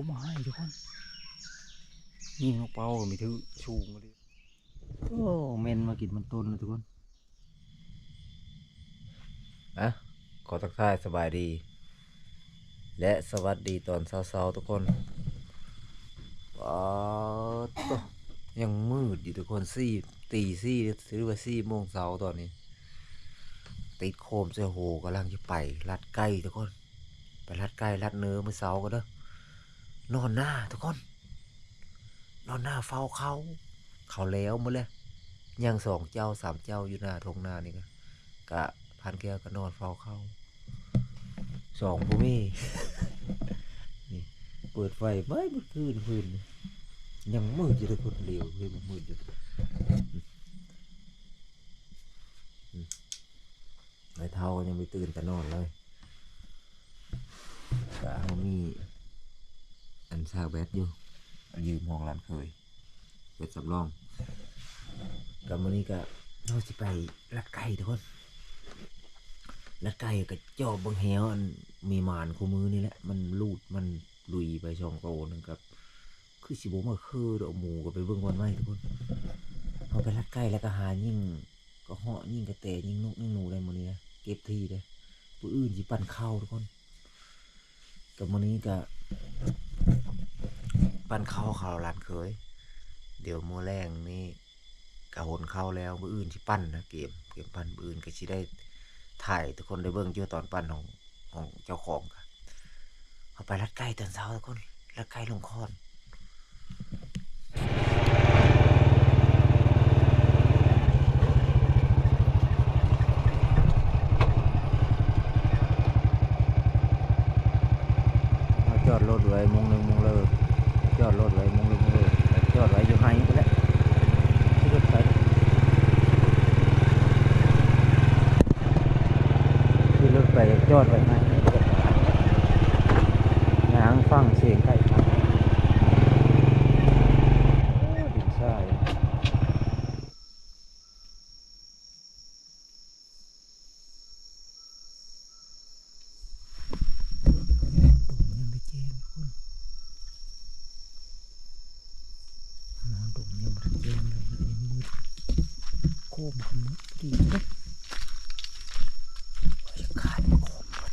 โอ้มาให้ทุกคนยิงนกเป้าก็มีถือชูงเลยโอ้เมนมากินมันต้นนะทุกคนอะขอทักทายสบายดี และสวัสดีตอนเช้าๆทุกคนว้าวตัวยังมืดอยู่ทุกคนสี่ตีสี่หรือว่าสี่โมงเช้าตอนนี้ ติดโคมเสื้อโหกำลังจะไปลัดไก่ทุกคน ไปลัดไก่ลัดเนื้อมือเสาก็เด้อ นอนหน้าทุกคน นอนหน้าเฝ้าเขา เขาแล้วหมาเลยยังสองเจ้าสามเจ้าอยู่หน้าทงหน้านี่ก็กะพันแก้วก็นอนเฝ้าเขาสองพ่อแม่นี่เปิดไฟไม่เมื่อคืนคืนยังมืดอยู่ทุกคนเดียวคือมันมืดอยู่ไม่เท่ายังไม่ตื่นแต่นอนเลยก็เขามี อันซากแบตอยู่อันยืมห้องร้านเคยเป็นสำรองกับวันนี้ก็เราสิไปลัดไก่ทุกคนลัดไก่กับจอบเบังแหวอันมีหมานคู่มือนี่แหละ มันลูดมันลุยไปช่องโตนึงกับ คือสิบมาคือเดอกหมูก็ไปเบิ่งวันไม้ทุกคนเอาไปลัดไก่แล้วก็หายิ่ง ก็เหาะยิ่งกระแตยิ่งนกยิ่งหนูได้หมดนี้นะเก็บทีเลยผู้อื่นสิปั่นข้าวทุกคนกับมื้อนี้ก็ ปั้นข้าเขาวร้านเคย เดี๋ยวมือแรงนี่กระหนเข้าแล้วมืออื่นที่ปั้นนะเกมเกมปั้นมืออื่นก็ชิได้ถ่ายทุกคนได้เบิ้งเยอะตอนปั้นของของเจ้าของค่ะเอาไปรัดไก่ตอนเช้าทุกคนรัดไก่ลงคอน มาจอดรถไว้มงหนึ่งมงเลยจอดรถไว้มงหนึ่งมงเลยจอดไว้อยู่ไฮไปแล้วที่รถไปที่รถไปจอดไว้ไฮยางฟังเสียงไก่ครับโอ้ดินทรายตุ่มยังไปเจมคุณนอนตุ่มยังไม่ได้เจมเลยยังมืด โคมขมุดดีเลยว่าจะขาดโคมหมด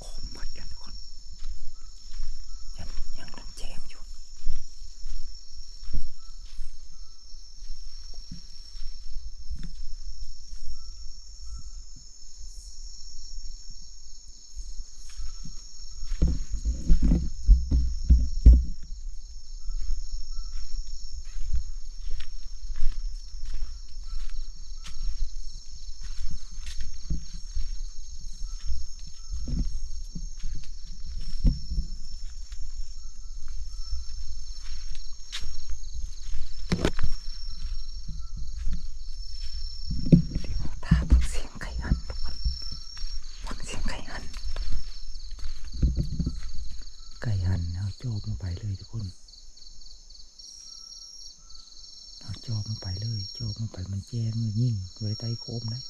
โคมหมดแล้วทุกคนยังยังต้องแจมอยู่ เดี๋ยวถ้าฟังเสียงไก่หันทุกคนฟังเสียงไก่หัน ไก่หันเอาโจบลงไปเลยทุกคนเอาโจบลงไปเลยโจ บลงไปมันแจ้งมันยิ่งไว้ใต้โคมนะ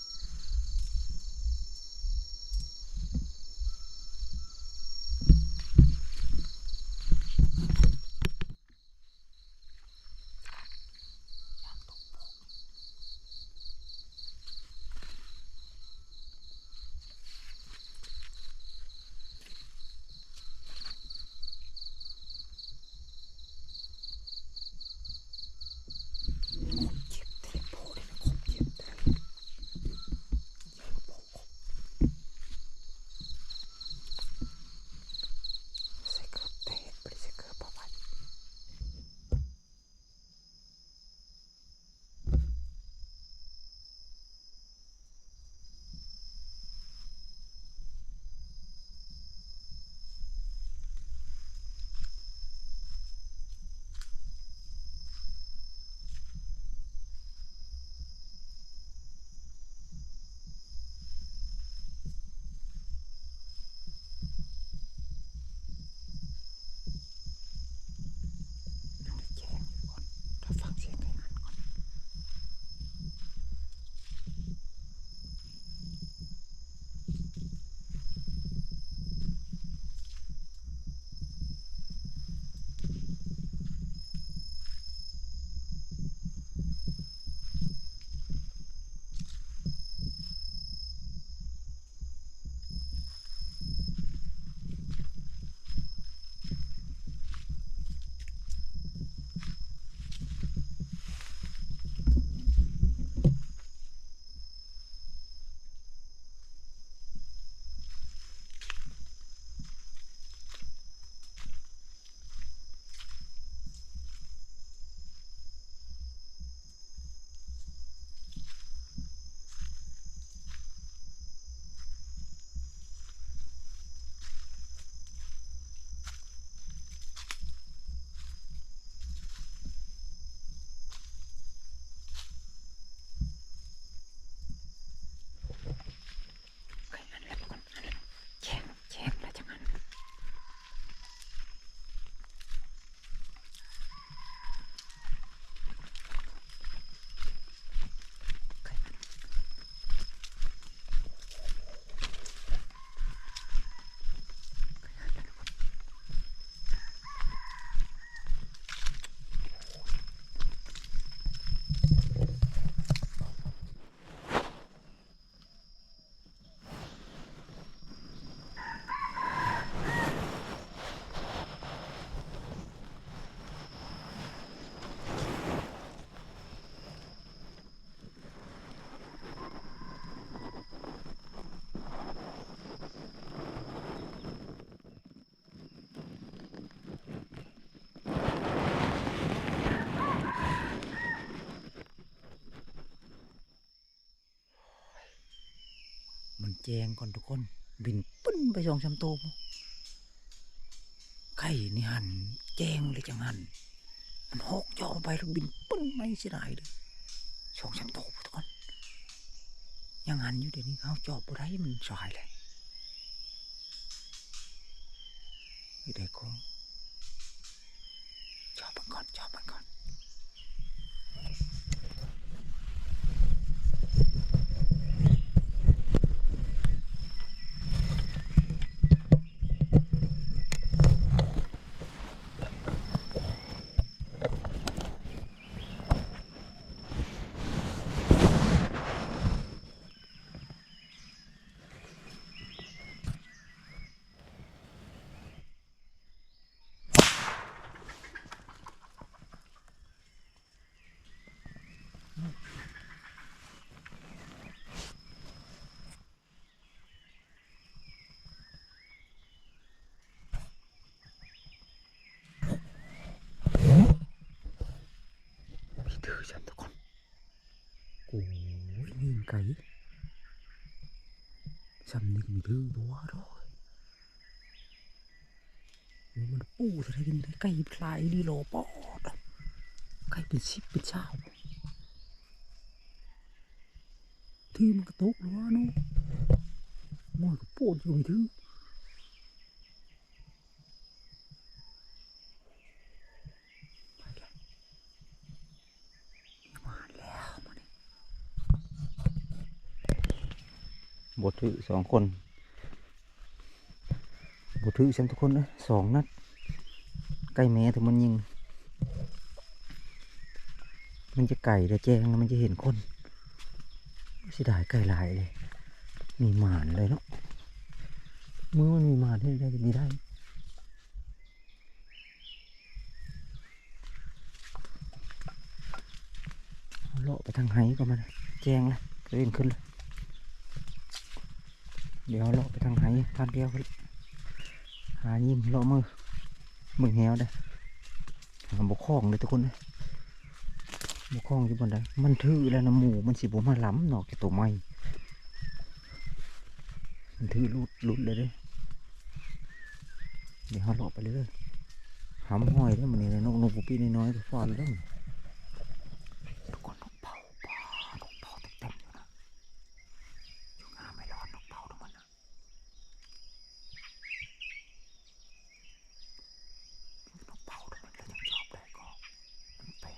งก่อนทุกคน บินปึ้นไปสองสามตัวพุ่นไข่นี่หันแจงเลยจังหันมันหกย่อไปแล้วบินปึ้นไม่เสียดายเลยสองสามตัวพุ่นทุกคน ยังหันอยู่เดี๋ยวนี้เขาจอบบ่ได้มันสายเลยไม่ได้ก็จอบมันก่อนจอบมันก่อน พี่ถือฉันทุกคนโอ้ยนี่ไก่ฉันนี่ก็มีถือบัวด้วยมันปูอะไรกันได้ไก่พลายดีโลปอดไก่เป็นสิบเป็นเช้าที่มันกระตุกหรือวะเนาะมอยก็ปวดอยู่ไม่ถือไปเลย มาแล้วมาดิ บทถือสองคนบทถือฉันทุกคนนะสองนัดใกล้แม้ถึงมันยิง มันจะไก่แต่แจ้งแล้วมันจะเห็นคนเสิได้ไก่หลายเลย มีหมานเลยเนาะมือมันมีหมานให้ได้มีได้เลาะไปทางไหก็มาแจ้งลยกระเด็นขึ้นเลย เดี๋ยวเลาะไปทางไหนทางเดียวหายิ้มเลาะมือมึงแหวได้หาบกคล้องเลยทุกคนเลยบกคล้องอยู่บนใดมันทื่อแล้วนะหมูมันสิบมาล้ำหนอกจากตัวไม้มันทื่อลุดลุดเลยเด้เดี๋ยวเขาเลาะไปเรื่อยๆหำห้อยได้อมันนี่เลยนกนกปูปี้น้อยๆก็ฟอนเลยเด้อทุกคนนกเผาป่านกเผาเต็มๆอยู่นะอยู่งามไม่รอดนกเผาทั้งมันนะนกเผาทั้งมันเลยยังชอบได้ก็มันเป็น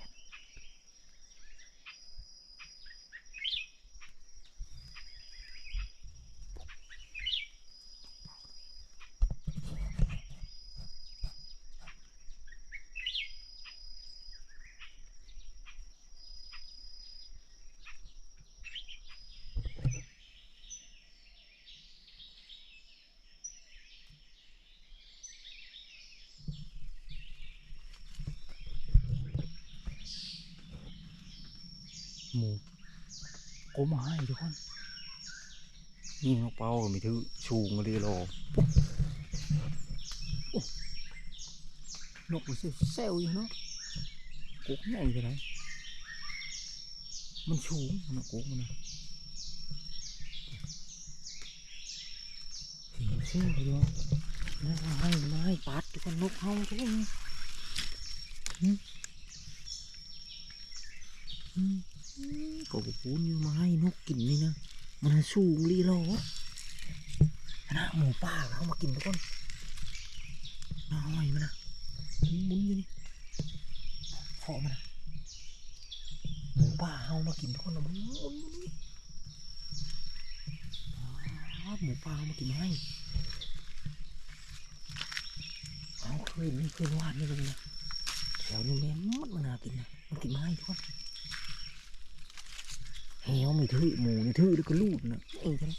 หมู โกมาให้ทุกคนนี่นกเป้ามีถือชูงเลยโลโอ้นกมันเซลล์อยู่เนาะกุ๊กใหญ่ไปไหนมันชูงนะกุ๊กมันนะสียงเซลล์อยู่นะไม่ไม่ปัดทุกคนนกเฮาทุกคนอืมอืม ก็บอกพูนยังมาให้นกกินนี่นะมันสูงลีโลนะหมูป่าเขามากินทุกคนน้อยมันนะหมุนอยู่นี่ฟอมันนะหมูป่าเขามากินทุกคนนะมันหมุนอยู่นี่อ๋อหมูป่าเขามากินให้เอาเคยมีเคยวาดนี่เลยนะแถวนี้แม่นมดมันนากินนะมันกินไม้ทุกคน เฮวมีทื่อหมูนี่ทื่อแล้วก็ลูดนะเองใช่ไหม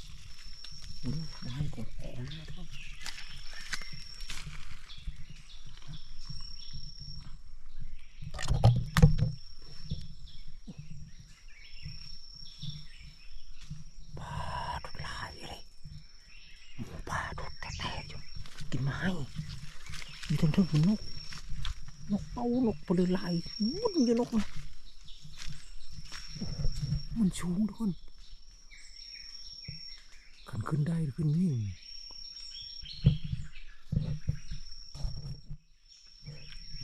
ลูดมาให้กดแอนนะครับปลาทุกลายเลยหมูปลาทุกแท้ๆอยู่กินไม้มีทั้งทึ่งนก นกเป้านกปลาลายวุ่นอยู่นกนะ มันชูงทุกคนขันขึ้นได้ขึ้นยิ่ง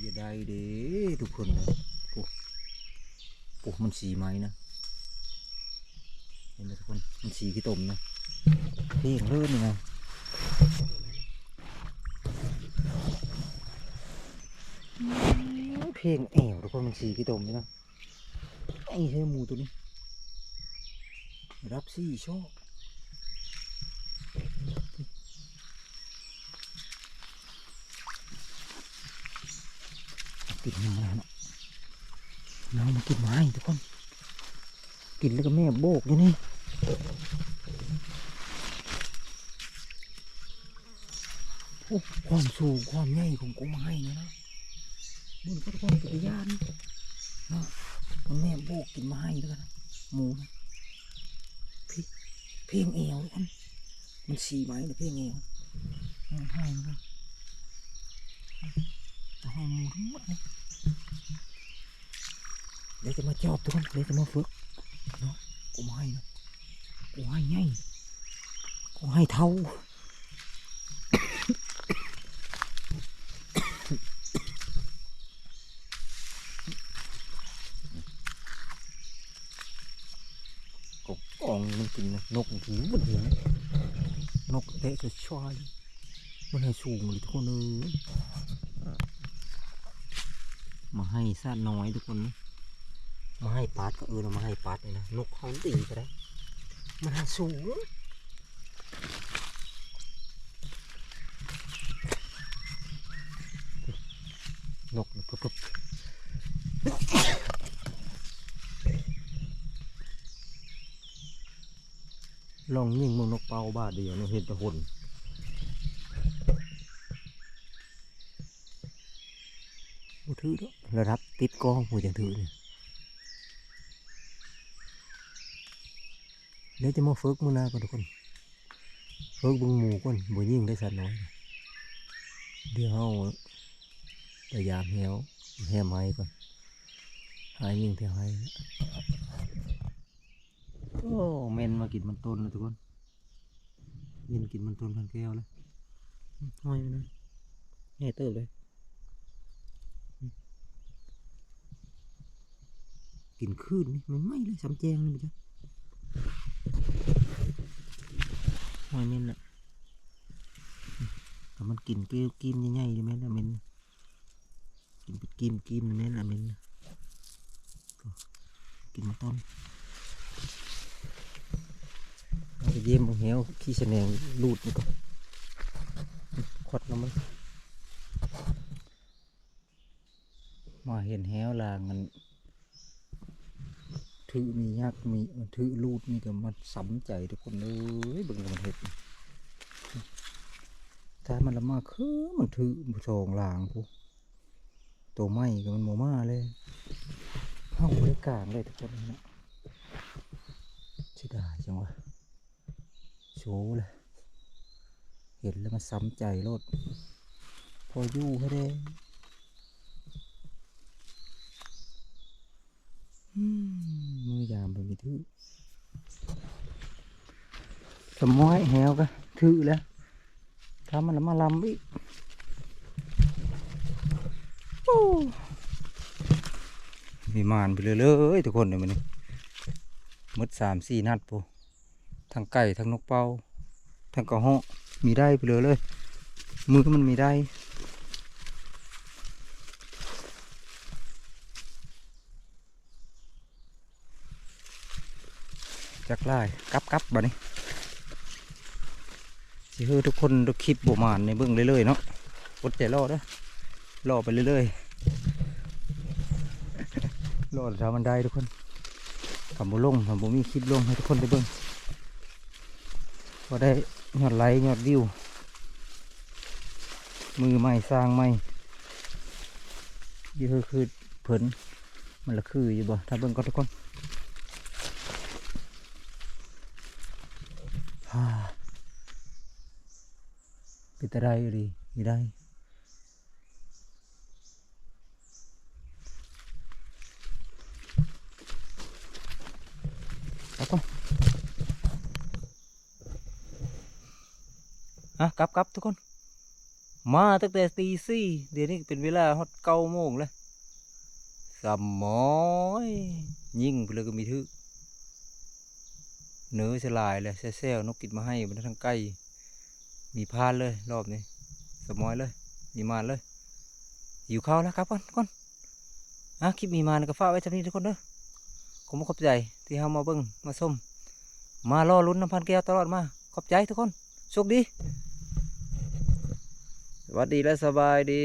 อย่าได้เด้ทุกคนนะโอ้โอ้มันสีไหมนะเห็นไหมทุกคนมันสีขี้ตมนะเพ่งเลื่อนนี่นะเพลงแอวทุกคนมันสีขี้ตมนี่นะไอ้เฮ้ยหมูตัวนี้ รับสี่โชคกินยังไงเนาะเรามากินไม้ทุกคนกินแล้วก็แม่โบกอยู่นี่โอ้ความสูงความใหญ่ของกุ้งไม้นะนะมันก็ต้องเป็นยานนาะมันแม่โบกกินไม้ด้วยกันนะหมูนะ เพลงเอวทุกคนมันสีไหมนะเพียงเอวร้องไห้นะครันจะให้มูทั้งหมดเลยเดี๋ยวจะมาจอบทุกคนเดี๋ยวจะมาฝึกเนาะกูม่ให้นะกูให้ไงกูให้เท่าก็กองมั นกินนะนกมันกินมันเลยนนกเตะจะช่วยมันให้สูงเลยทุกคนเออมาให้ซาน้อยทุกคนนะมาให้ปัดก็เออมาให้ปัดเลยนะ นกเขาตีไปได้มันห้สูงนกมันปุ๊บ ลองยิงมึงนกเป่าบ้าเดียวนี่เห็นแตะหนบ่ถือด้อระดับติดกล้องหัวจังถือเนี่ยเดี๋ยวจะมาฝึกมือหนาก่อนทุกคนฝึกบึงหมูก่อนบ่ยิงได้สัตว์น้อยเดี๋ยวเอาพยายามแหวแหวไม้ก่อนหายยิงแถวให้ โอ้เมนมากินมันต้นเลยทุกคนเย็นกินมันต้นพันแก้วแล้วอืมห้อยไปนะแง่เติบเลยอืมกินคืนนี่มันไหม้เลยสำแจงเลยมั้จ๊ะห้อยเมนละอืมถ้ามันกินเกลียวกิมใหญ่ๆเลยแม่นละเมนน่ะกินเป็นกิมกิมแม่นละเมนน่ะก็กินมาต้น เยี่ยมบางเหวขี้แสนงลูดนี่ก่อนขดน้ำมันมาเห็นแหวลางมันถือมียักมีถือลูดนี่ก็มันสำใจทุกคนเลยเบิ่งมันเห็ดนี่ถ้ามันละมาคือมันถือมันสองลางพวกตัวไม้ก็มันโมมาเลยเข้าบริกลางเลยทุกคนนะเสียดาจังวะ โชว์เลยเห็นแล้วมันซ้ำใจโลด พออยู่ให้ได้มือยามไปม่ถือสมอยแหวก็ถือแล้วถ้ามันละมาลำอีกโอ้มีมานไปเลยเลยทุกคนเลยมันนี่มดสามสี่นัดปู ทั้งไก่ทั้งนกเป้าทั้งกระเหาะมีได้ไปเลยเลย มือมันมีได้จักไล่กับกับบัดนี้สิคือทุกคนทุกคลิปบมานในเบื้องเรื่อยๆเนาะอดใจรอเด้อรอไปเรื่อยๆรอทำมันได้ทุกคนทำบุลงทำบุมีคลิปลงให้ทุกคนได้เบิ่ง ก็ได้ยอดไลค์ยอดวิว มือใหม่สร้างใหม่ยี่คือคือเผินมันละคืออยู่บ่ถ้าเบิ่งก็ทุกคนฮ่าเป็นตะได้อยู่ดีมีได้แล้วก็ ฮะกลับกลับทุกคน มาตั้งแต่ตีสี่เดี๋ยวนี้เป็นเวลาฮอดเก้าโมงแล้วสมมอยยิ่งไปเลยก็มีทึกเนื้อสลายเลยแซ่ๆนกกินมาให้บนทั้งไก่มีพานเลยรอบนี้สมอยเลยมีมานเลยหิวข้าแล้วครับก่อนก่อนอะคลิปมีมานก็ฝากไว้จำนี้ทุกคนเด้อผมขอบใจที่เฮามาเบิ่งมาชมมารอลุ้นน้ำพันแก้วตลอดมา ขอบใจทุกคนโชคดี สวัสดีและสบายดี